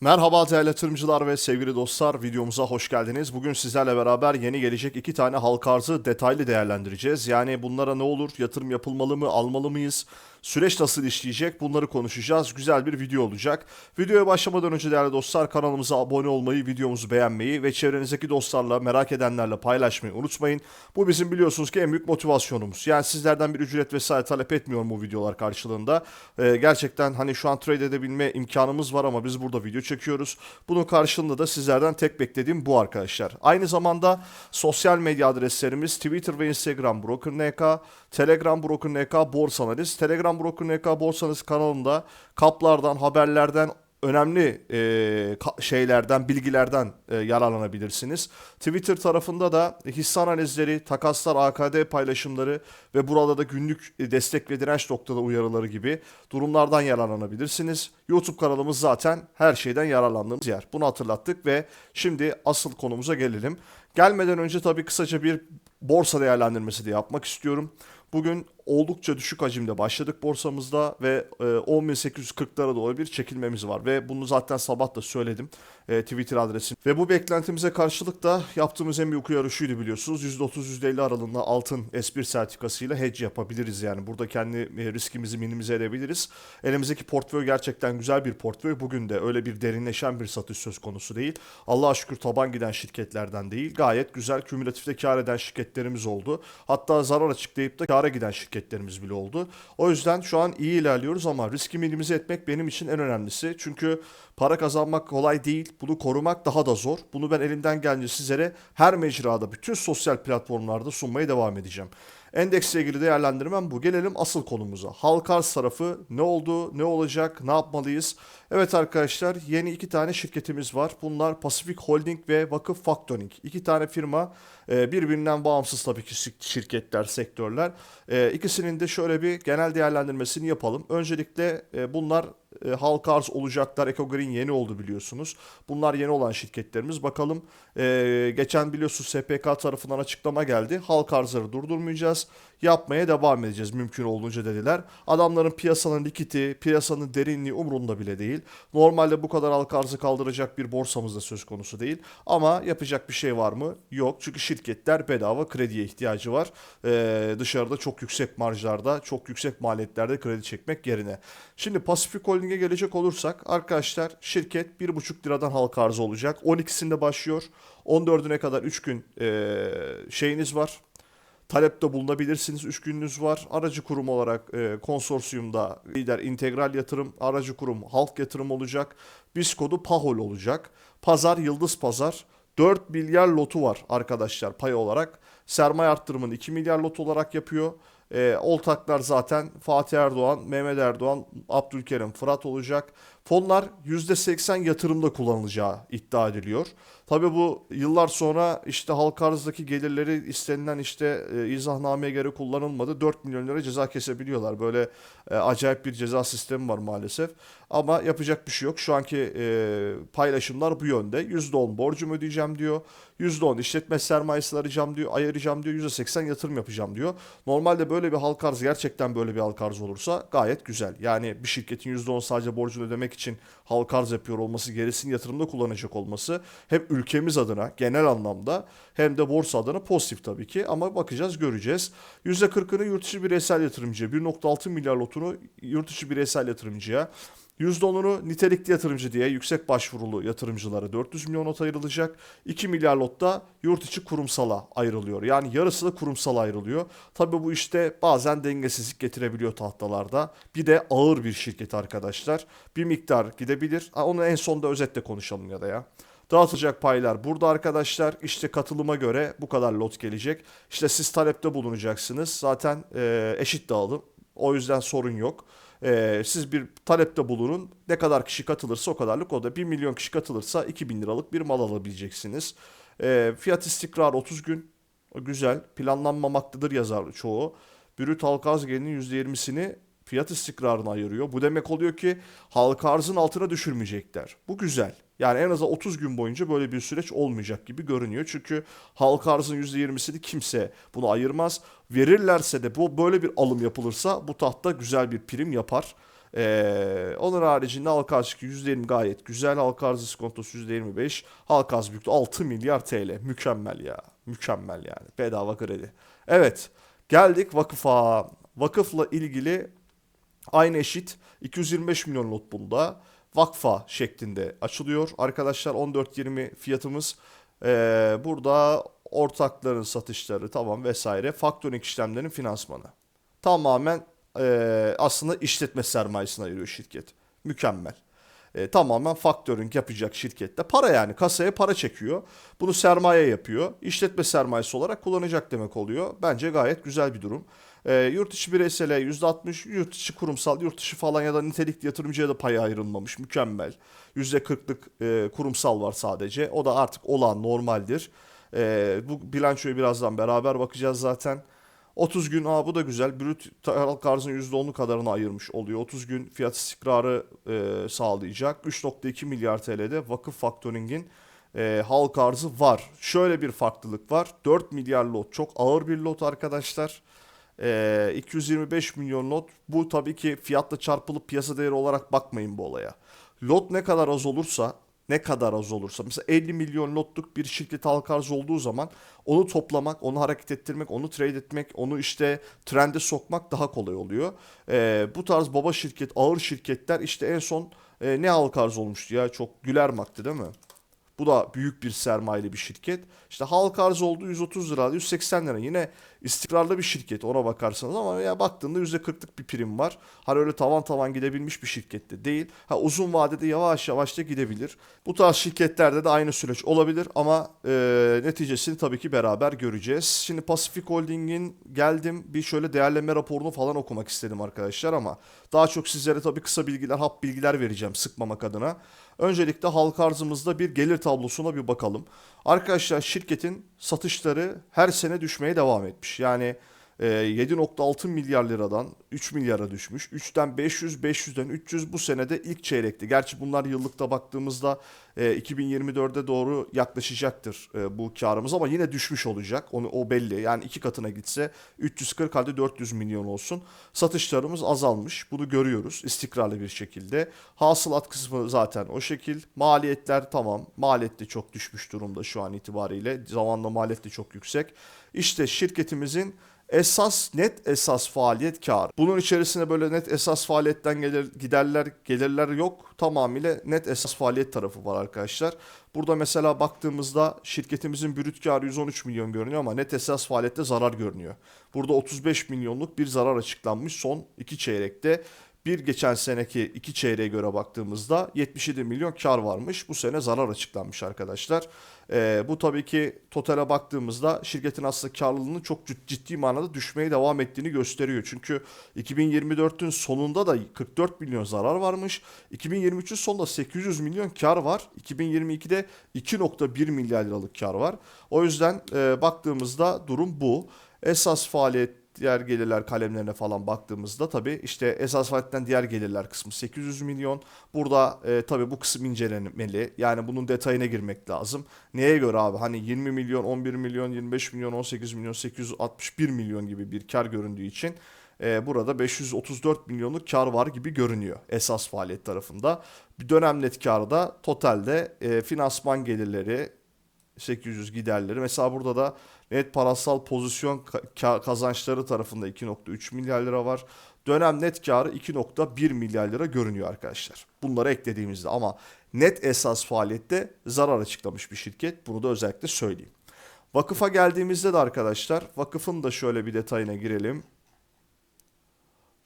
Merhaba değerli yatırımcılar ve sevgili dostlar videomuza hoş geldiniz. Bugün sizlerle beraber yeni gelecek iki tane halka arzı detaylı değerlendireceğiz. Yani bunlara ne olur, yatırım yapılmalı mı, almalı mıyız, süreç nasıl işleyecek bunları konuşacağız. Güzel bir video olacak. Videoya başlamadan önce değerli dostlar kanalımıza abone olmayı, videomuzu beğenmeyi ve çevrenizdeki dostlarla, merak edenlerle paylaşmayı unutmayın. Bu bizim biliyorsunuz ki en büyük motivasyonumuz. Yani sizlerden bir ücret vesaire talep etmiyorum bu videolar karşılığında. Ee, gerçekten hani şu an trade edebilme imkanımız var ama biz burada video çekiyoruz. Bunun karşılığında da sizlerden tek beklediğim bu arkadaşlar. Aynı zamanda sosyal medya adreslerimiz Twitter ve Instagram BrokerNK, Telegram BrokerNK Borsa Analiz. Telegram BrokerNK Borsa Analiz kanalında kaplardan, haberlerden, önemli e, şeylerden, bilgilerden e, yararlanabilirsiniz. Twitter tarafında da hisse analizleri, takaslar, AKD paylaşımları ve burada da günlük e, destek ve direnç noktada uyarıları gibi durumlardan yararlanabilirsiniz. YouTube kanalımız zaten her şeyden yararlandığımız yer. Bunu hatırlattık ve şimdi asıl konumuza gelelim. Gelmeden önce tabii kısaca bir borsa değerlendirmesi de yapmak istiyorum. Bugün oldukça düşük hacimde başladık borsamızda ve e, 10.840'lara doğru bir çekilmemiz var. Ve bunu zaten sabah da söyledim e, Twitter adresim. Ve bu beklentimize karşılık da yaptığımız en büyük uyarı şuydu biliyorsunuz. %30-%50 aralığında altın S1 sertifikasıyla hedge yapabiliriz yani. Burada kendi e, riskimizi minimize edebiliriz. Elimizdeki portföy gerçekten güzel bir portföy. Bugün de öyle bir derinleşen bir satış söz konusu değil. Allah'a şükür taban giden şirketlerden değil. Gayet güzel kümülatifte kar eden şirketlerimiz oldu. Hatta zarar açıklayıp da kara giden şirketlerimiz bile oldu. O yüzden şu an iyi ilerliyoruz ama riski minimize etmek benim için en önemlisi. Çünkü para kazanmak kolay değil. Bunu korumak daha da zor. Bunu ben elimden gelince sizlere her mecrada, bütün sosyal platformlarda sunmaya devam edeceğim. Endeksle ilgili değerlendirmem bu. Gelelim asıl konumuza. Halka arz tarafı ne oldu, ne olacak, ne yapmalıyız? Evet arkadaşlar yeni iki tane şirketimiz var. Bunlar Pacific Holding ve Vakıf Factoring. İki tane firma e, birbirinden bağımsız tabii ki şir- şirketler, sektörler. E, İkisinin de şöyle bir genel değerlendirmesini yapalım. Öncelikle e, bunlar e, halka arz olacaklar. Ecogreen yeni oldu biliyorsunuz. Bunlar yeni olan şirketlerimiz. Bakalım e, geçen biliyorsunuz SPK tarafından açıklama geldi. Halka arzları durdurmayacağız. Yapmaya devam edeceğiz mümkün olduğunca dediler. Adamların piyasanın likiti, piyasanın derinliği umrunda bile değil. Normalde bu kadar halka arzı kaldıracak bir borsamız da söz konusu değil. Ama yapacak bir şey var mı? Yok. Çünkü şirketler bedava krediye ihtiyacı var. E, dışarıda çok yüksek marjlarda, çok yüksek maliyetlerde kredi çekmek yerine. Şimdi Pacific Holding'e gelecek olursak arkadaşlar şirket 1,5 liradan halka arzı olacak. 12'sinde başlıyor. 14'üne kadar 3 gün e, şeyiniz var. Talepte bulunabilirsiniz. 3 gününüz var. Aracı kurum olarak e, konsorsiyumda lider integral yatırım, aracı kurum halk yatırım olacak. BIS kodu PAHOL olacak. Pazar Yıldız Pazar. 4 milyar lotu var arkadaşlar pay olarak. Sermaye arttırımını 2 milyar lot olarak yapıyor. E, oltaklar zaten Fatih Erdoğan, Mehmet Erdoğan, Abdülkerim, Fırat olacak. Fonlar %80 yatırımda kullanılacağı iddia ediliyor. Tabii bu yıllar sonra işte halka arzdaki gelirleri istenilen işte e, izahnameye göre kullanılmadı. 4 milyon lira ceza kesebiliyorlar. Böyle e, acayip bir ceza sistemi var maalesef. Ama yapacak bir şey yok. Şu anki e, paylaşımlar bu yönde. %10 borcumu ödeyeceğim diyor. %10 işletme sermayesi arayacağım diyor. Ayıracağım diyor. %80 yatırım yapacağım diyor. Normalde böyle bir halka arz gerçekten böyle bir halka arz olursa gayet güzel. Yani bir şirketin %10 sadece borcunu ödemek için halka arz yapıyor olması, gerisini yatırımda kullanacak olması hem ülkemiz adına genel anlamda hem de borsa adına pozitif tabii ki ama bakacağız göreceğiz. %40'ını yurt dışı bireysel yatırımcıya, 1.6 milyar lotunu yurt dışı bireysel yatırımcıya, %10'unu nitelikli yatırımcı diye yüksek başvurulu yatırımcılara 400 milyon not ayrılacak. 2 milyar lotta yurt içi kurumsala ayrılıyor. Yani yarısı da kurumsala ayrılıyor. Tabii bu işte bazen dengesizlik getirebiliyor tahtalarda. Bir de ağır bir şirket arkadaşlar. Bir miktar gidebilir. Ha, Onu en sonda özetle konuşalım ya da ya. Dağıtılacak paylar burada arkadaşlar. İşte katılıma göre bu kadar lot gelecek. İşte siz talepte bulunacaksınız. Zaten eşit dağılım. O yüzden sorun yok. E, siz bir talepte bulunun. Ne kadar kişi katılırsa o kadarlık o da 1 milyon kişi katılırsa 2000 liralık bir mal alabileceksiniz. E, fiyat istikrar 30 gün. O Güzel. Planlanmamaktadır yazar çoğu. Brüt halka arz gelirinin %20'sini fiyat istikrarını ayırıyor. Bu demek oluyor ki halka arzın altına düşürmeyecekler. Bu güzel. Yani en azından 30 gün boyunca böyle bir süreç olmayacak gibi görünüyor. Çünkü halka arzın %20'sini kimse bunu ayırmaz. Verirlerse de bu böyle bir alım yapılırsa bu tahta güzel bir prim yapar. Ee, onun haricinde halka arz %20 gayet güzel. Halka arz iskontosu %25. Halka arz büyüklüğü 6 milyar TL. Mükemmel ya. Mükemmel yani. Bedava kredi. Evet. Geldik vakıfa. Vakıfla ilgili aynı eşit 225 milyon lot bunda. Vakfa şeklinde açılıyor. Arkadaşlar 14.20 fiyatımız. Ee, burada ortakların satışları tamam vesaire. Faktöring işlemlerinin finansmanı. Tamamen e, aslında işletme sermayesine ayırıyor şirket. Mükemmel. E, tamamen faktöring yapacak şirkette. Para yani kasaya para çekiyor. Bunu sermaye yapıyor. İşletme sermayesi olarak kullanacak demek oluyor. Bence gayet güzel bir durum. E, yurt içi bireysele %60, yurt içi kurumsal, yurt dışı falan ya da nitelikli yatırımcıya da payı ayrılmamış. Mükemmel. %40'lık e, kurumsal var sadece. O da artık olan normaldir. E, bu bilançoyu birazdan beraber bakacağız zaten. 30 gün aa bu da güzel. Brüt halk arzın %10'u kadarını ayırmış oluyor. 30 gün fiyat istikrarı e, sağlayacak. 3.2 milyar TL'de vakıf faktöringin e, halk arzı var. Şöyle bir farklılık var. 4 milyar lot çok ağır bir lot arkadaşlar. E, 225 milyon lot. Bu tabii ki fiyatla çarpılıp piyasa değeri olarak bakmayın bu olaya. Lot ne kadar az olursa ne kadar az olursa mesela 50 milyon lotluk bir şirket halka arz olduğu zaman onu toplamak, onu hareket ettirmek, onu trade etmek, onu işte trende sokmak daha kolay oluyor. Ee, bu tarz baba şirket, ağır şirketler işte en son e, ne halka arz olmuştu ya çok güler maktı değil mi? Bu da büyük bir sermayeli bir şirket. İşte halka arz oldu 130 lira, 180 lira. Yine istikrarlı bir şirket ona bakarsanız ama ya baktığında %40'lık bir prim var. Hani öyle tavan tavan gidebilmiş bir şirkette değil. Ha uzun vadede yavaş yavaş da gidebilir. Bu tarz şirketlerde de aynı süreç olabilir ama e, neticesini tabii ki beraber göreceğiz. Şimdi Pacific Holding'in geldim bir şöyle değerleme raporunu falan okumak istedim arkadaşlar ama daha çok sizlere tabii kısa bilgiler, hap bilgiler vereceğim sıkmamak adına. Öncelikle halka arzımızda bir gelir tablosuna bir bakalım. Arkadaşlar şirketin satışları her sene düşmeye devam etmiş. Yani 7.6 milyar liradan 3 milyara düşmüş. 3'ten 500, 500'den 300 bu senede ilk çeyrekti. Gerçi bunlar yıllıkta baktığımızda e, 2024'e doğru yaklaşacaktır e, bu karımız ama yine düşmüş olacak. Onu o belli. Yani iki katına gitse 340 hadi 400 milyon olsun. Satışlarımız azalmış. Bunu görüyoruz istikrarlı bir şekilde. Hasılat kısmı zaten o şekil. Maliyetler tamam. Maliyet de çok düşmüş durumda şu an itibariyle. Zamanla maliyet de çok yüksek. İşte şirketimizin esas net esas faaliyet kar. Bunun içerisine böyle net esas faaliyetten gelir giderler gelirler yok. Tamamıyla net esas faaliyet tarafı var arkadaşlar. Burada mesela baktığımızda şirketimizin brüt karı 113 milyon görünüyor ama net esas faaliyette zarar görünüyor. Burada 35 milyonluk bir zarar açıklanmış son iki çeyrekte. Bir geçen seneki iki çeyreğe göre baktığımızda 77 milyon kar varmış. Bu sene zarar açıklanmış arkadaşlar. Ee, bu tabii ki totale baktığımızda şirketin aslında karlılığının çok ciddi manada düşmeye devam ettiğini gösteriyor. Çünkü 2024'ün sonunda da 44 milyon zarar varmış. 2023'ün sonunda 800 milyon kar var. 2022'de 2.1 milyar liralık kar var. O yüzden e, baktığımızda durum bu. Esas faaliyet diğer gelirler kalemlerine falan baktığımızda tabii işte esas faaliyetten diğer gelirler kısmı 800 milyon. Burada e, tabii bu kısım incelenmeli. Yani bunun detayına girmek lazım. Neye göre abi? Hani 20 milyon, 11 milyon, 25 milyon, 18 milyon, 861 milyon gibi bir kar göründüğü için e, burada 534 milyonluk kar var gibi görünüyor esas faaliyet tarafında. Bir dönem net karı da totalde e, finansman gelirleri 800 giderleri. Mesela burada da net parasal pozisyon ka- kazançları tarafında 2.3 milyar lira var. Dönem net karı 2.1 milyar lira görünüyor arkadaşlar. Bunları eklediğimizde ama net esas faaliyette zarar açıklamış bir şirket. Bunu da özellikle söyleyeyim. Vakıfa geldiğimizde de arkadaşlar vakıfın da şöyle bir detayına girelim.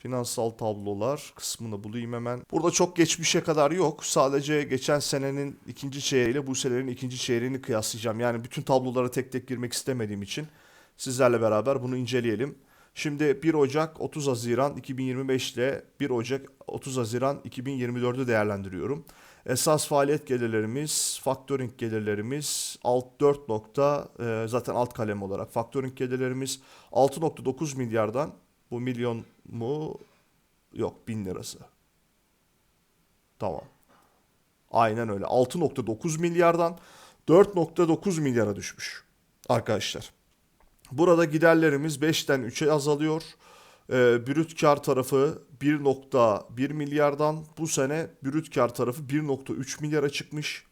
Finansal tablolar kısmını bulayım hemen. Burada çok geçmişe kadar yok. Sadece geçen senenin ikinci çeyreğiyle bu senenin ikinci çeyreğini kıyaslayacağım. Yani bütün tablolara tek tek girmek istemediğim için sizlerle beraber bunu inceleyelim. Şimdi 1 Ocak 30 Haziran 2025 ile 1 Ocak 30 Haziran 2024'ü değerlendiriyorum. Esas faaliyet gelirlerimiz, factoring gelirlerimiz alt 4 nokta e, zaten alt kalem olarak factoring gelirlerimiz 6.9 milyardan bu milyon mu Yok 1000 lirası. Tamam. Aynen öyle. 6.9 milyardan 4.9 milyara düşmüş. Arkadaşlar. Burada giderlerimiz 5'ten 3'e azalıyor. Ee, brüt kar tarafı 1.1 milyardan bu sene brüt kar tarafı 1.3 milyara çıkmış.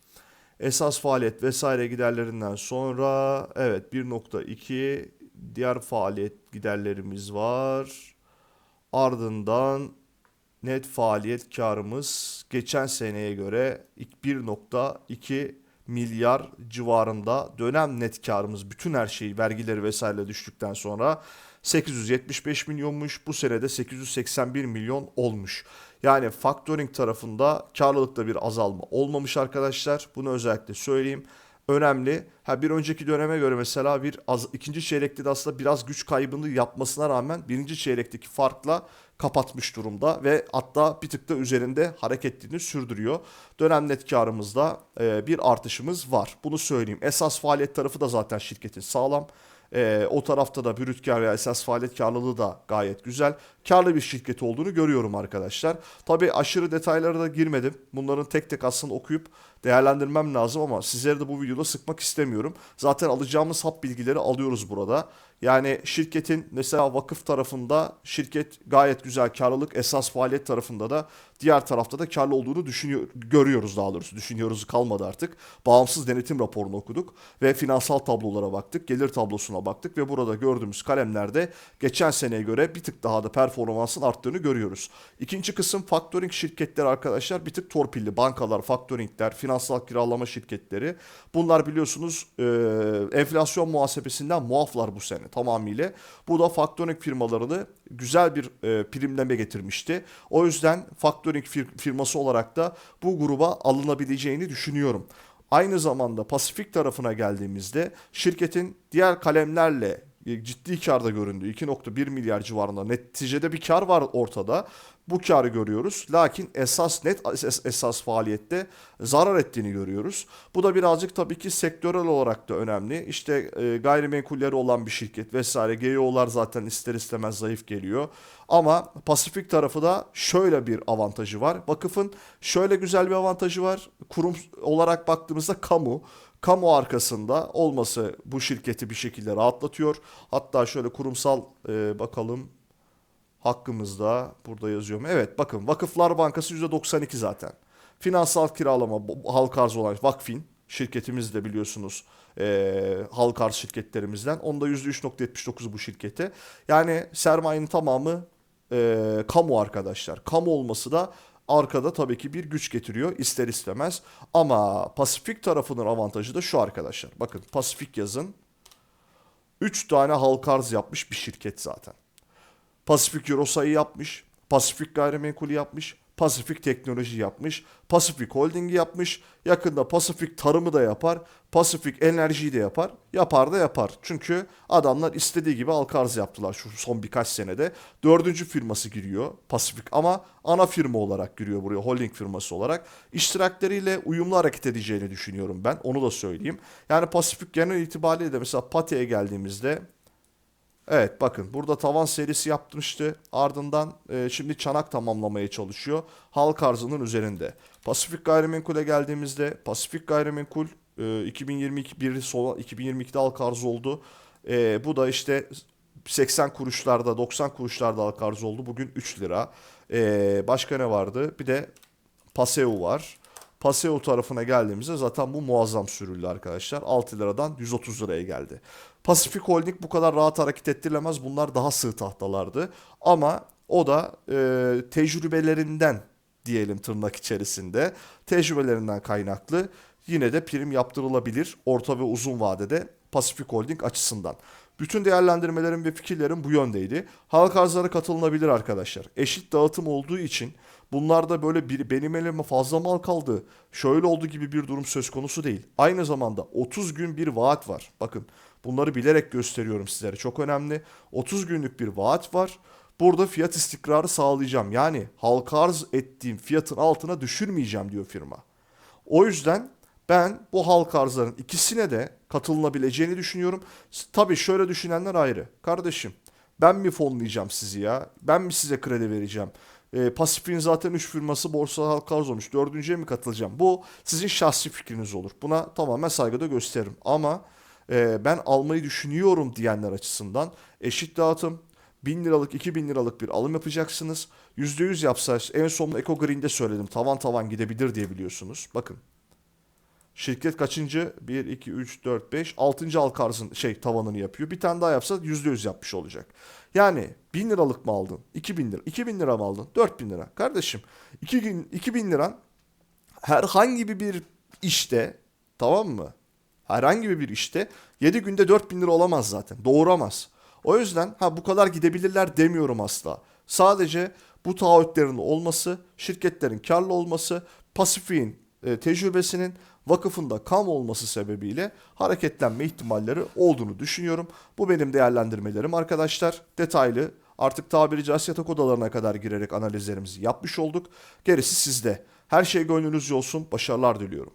Esas faaliyet vesaire giderlerinden sonra evet 1.2 diğer faaliyet giderlerimiz var. Ardından net faaliyet karımız geçen seneye göre 1.2 milyar civarında dönem net karımız bütün her şeyi vergileri vesaire düştükten sonra 875 milyonmuş. Bu senede 881 milyon olmuş. Yani factoring tarafında karlılıkta bir azalma olmamış arkadaşlar. Bunu özellikle söyleyeyim. Önemli. Ha bir önceki döneme göre mesela bir az, ikinci çeyrekte de aslında biraz güç kaybını yapmasına rağmen birinci çeyrekteki farkla kapatmış durumda ve hatta bir tık da üzerinde hareketini sürdürüyor. Dönem net karımızda e, bir artışımız var. Bunu söyleyeyim. Esas faaliyet tarafı da zaten şirketin sağlam. E, o tarafta da brüt kar ve esas faaliyet karlılığı da gayet güzel. Karlı bir şirket olduğunu görüyorum arkadaşlar. Tabi aşırı detaylara da girmedim. Bunların tek tek aslında okuyup değerlendirmem lazım ama sizleri de bu videoda sıkmak istemiyorum. Zaten alacağımız hap bilgileri alıyoruz burada. Yani şirketin mesela vakıf tarafında şirket gayet güzel karlılık esas faaliyet tarafında da diğer tarafta da karlı olduğunu düşünüyor görüyoruz daha doğrusu. Düşünüyoruz kalmadı artık. Bağımsız denetim raporunu okuduk ve finansal tablolara baktık. Gelir tablosuna baktık ve burada gördüğümüz kalemlerde geçen seneye göre bir tık daha da performansın arttığını görüyoruz. İkinci kısım factoring şirketleri arkadaşlar bir tık torpilli. Bankalar, factoringler, finansal kiralama şirketleri. Bunlar biliyorsunuz e, enflasyon muhasebesinden muaflar bu sene tamamıyla. Bu da factoring firmalarını güzel bir e, primleme getirmişti. O yüzden factoring fir- firması olarak da bu gruba alınabileceğini düşünüyorum. Aynı zamanda Pasifik tarafına geldiğimizde şirketin diğer kalemlerle ciddi karda göründü. 2.1 milyar civarında neticede bir kar var ortada. Bu karı görüyoruz. Lakin esas net esas, esas faaliyette zarar ettiğini görüyoruz. Bu da birazcık tabii ki sektörel olarak da önemli. İşte e, gayrimenkulleri olan bir şirket vesaire GEO'lar zaten ister istemez zayıf geliyor. Ama Pasifik tarafı da şöyle bir avantajı var. Vakıfın şöyle güzel bir avantajı var. Kurum olarak baktığımızda kamu kamu arkasında olması bu şirketi bir şekilde rahatlatıyor. Hatta şöyle kurumsal e, bakalım hakkımızda burada yazıyorum. Evet bakın Vakıflar Bankası %92 zaten. Finansal kiralama halk arzı olan Vakfin şirketimiz de biliyorsunuz e, halk arz şirketlerimizden. Onda %3.79 bu şirkete. Yani sermayenin tamamı e, kamu arkadaşlar. Kamu olması da arkada tabii ki bir güç getiriyor ister istemez. Ama Pasifik tarafının avantajı da şu arkadaşlar. Bakın Pasifik yazın 3 tane halk arz yapmış bir şirket zaten. Pasifik Eurosa'yı yapmış, Pasifik Gayrimenkulü yapmış, Pasifik Teknoloji yapmış, Pasifik Holding'i yapmış, yakında Pasifik Tarımı da yapar, Pasifik Enerjiyi de yapar, yapar da yapar. Çünkü adamlar istediği gibi halka arz yaptılar şu son birkaç senede. Dördüncü firması giriyor Pasifik ama ana firma olarak giriyor buraya holding firması olarak. İştirakleriyle uyumlu hareket edeceğini düşünüyorum ben onu da söyleyeyim. Yani Pasifik genel itibariyle de mesela Pati'ye geldiğimizde Evet bakın burada tavan serisi yapmıştı. Ardından e, şimdi çanak tamamlamaya çalışıyor. Halk arzının üzerinde. Pasifik Gayrimenkul'e geldiğimizde Pasifik Gayrimenkul e, 2022 bir sola 2022'de halk arz oldu. E, bu da işte 80 kuruşlarda 90 kuruşlarda halk arz oldu. Bugün 3 lira. E, başka ne vardı? Bir de Paseo var. Paseo tarafına geldiğimizde zaten bu muazzam sürüldü arkadaşlar. 6 liradan 130 liraya geldi. Pasifik Holding bu kadar rahat hareket ettirilemez. Bunlar daha sığ tahtalardı. Ama o da e, tecrübelerinden diyelim tırnak içerisinde tecrübelerinden kaynaklı yine de prim yaptırılabilir orta ve uzun vadede Pasifik Holding açısından. Bütün değerlendirmelerim ve fikirlerim bu yöndeydi. Halk arzlara katılınabilir arkadaşlar. Eşit dağıtım olduğu için bunlarda böyle bir benim elime fazla mal kaldı. Şöyle oldu gibi bir durum söz konusu değil. Aynı zamanda 30 gün bir vaat var. Bakın bunları bilerek gösteriyorum sizlere. Çok önemli. 30 günlük bir vaat var. Burada fiyat istikrarı sağlayacağım. Yani halka arz ettiğim fiyatın altına düşürmeyeceğim diyor firma. O yüzden ben bu halk arzların ikisine de katılınabileceğini düşünüyorum. Tabii şöyle düşünenler ayrı. Kardeşim ben mi fonlayacağım sizi ya? Ben mi size kredi vereceğim? E, Pasifik'in zaten 3 firması borsa halka arz olmuş. Dördüncüye mi katılacağım? Bu sizin şahsi fikriniz olur. Buna tamamen saygıda gösteririm. Ama e, ben almayı düşünüyorum diyenler açısından eşit dağıtım, 1000 liralık 2000 liralık bir alım yapacaksınız. %100 yapsa en son Eco Green'de söyledim tavan tavan gidebilir diye biliyorsunuz. Bakın Şirket kaçıncı? 1, 2, 3, 4, 5. 6. halka arzın şey tavanını yapıyor. Bir tane daha yapsa %100 yapmış olacak. Yani 1000 liralık mı aldın? 2000 lira. 2000 lira mı aldın? 4000 lira. Kardeşim 2 gün 2000 liran herhangi bir işte tamam mı? Herhangi bir işte 7 günde 4000 lira olamaz zaten. Doğuramaz. O yüzden ha bu kadar gidebilirler demiyorum asla. Sadece bu taahhütlerin olması, şirketlerin karlı olması, Pasifik'in tecrübesinin vakıfında kam olması sebebiyle hareketlenme ihtimalleri olduğunu düşünüyorum. Bu benim değerlendirmelerim arkadaşlar. Detaylı artık tabiri caizse yatak odalarına kadar girerek analizlerimizi yapmış olduk. Gerisi sizde. Her şey gönlünüzce olsun. Başarılar diliyorum.